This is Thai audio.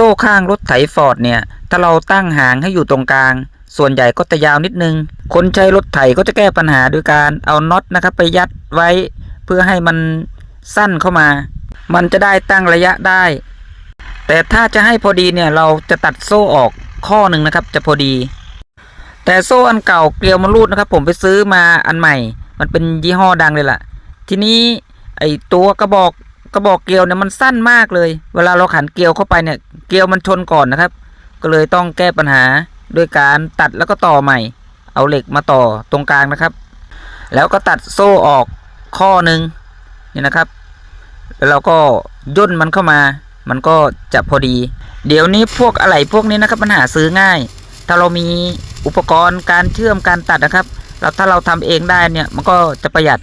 ซ่ข้างรถไถฟอร์ดเนี่ย ถ้าเราตั้งหางให้อยู่ตรงกลาง ส่วนใหญ่ก็จะยาวนิดนึง คนใช้รถไถก็จะแก้ปัญหาโดยการเอาน็อตนะครับไปยัดไว้ เพื่อให้มันสั้นเข้ามา มันจะได้ตั้งระยะได้ แต่ถ้าจะให้พอดีเนี่ยเราจะตัดโซ่ออกข้อหนึ่งนะครับ จะพอดี แต่โซ่อันเก่าเกลียวมันรูดนะครับ ผมไปซื้อมาอันใหม่ มันเป็นยี่ห้อดังเลยล่ะ ทีนี้ไอตัวกระบอก กระบอกเกลียวเนี่ยมันสั้นมากเลย เวลาเราขันเกลียวเข้าไปเนี่ย เกลียวมันชนก่อนนะครับ ก็เลยต้องแก้ปัญหาโดยการตัดแล้วก็ต่อใหม่ เอาเหล็กมาต่อตรงกลางนะครับ แล้วก็ตัดโซ่ออกข้อหนึ่งนี่นะครับ แล้วเราก็ย่นมันเข้ามา มันก็จะพอดี เดี๋ยวนี้พวกอะไหล่พวกนี้นะครับมันหาซื้อง่าย ถ้าเรามีอุปกรณ์การเชื่อมการตัดนะครับแล้วถ้าเราทำเองได้เนี่ยมันก็จะประหยัด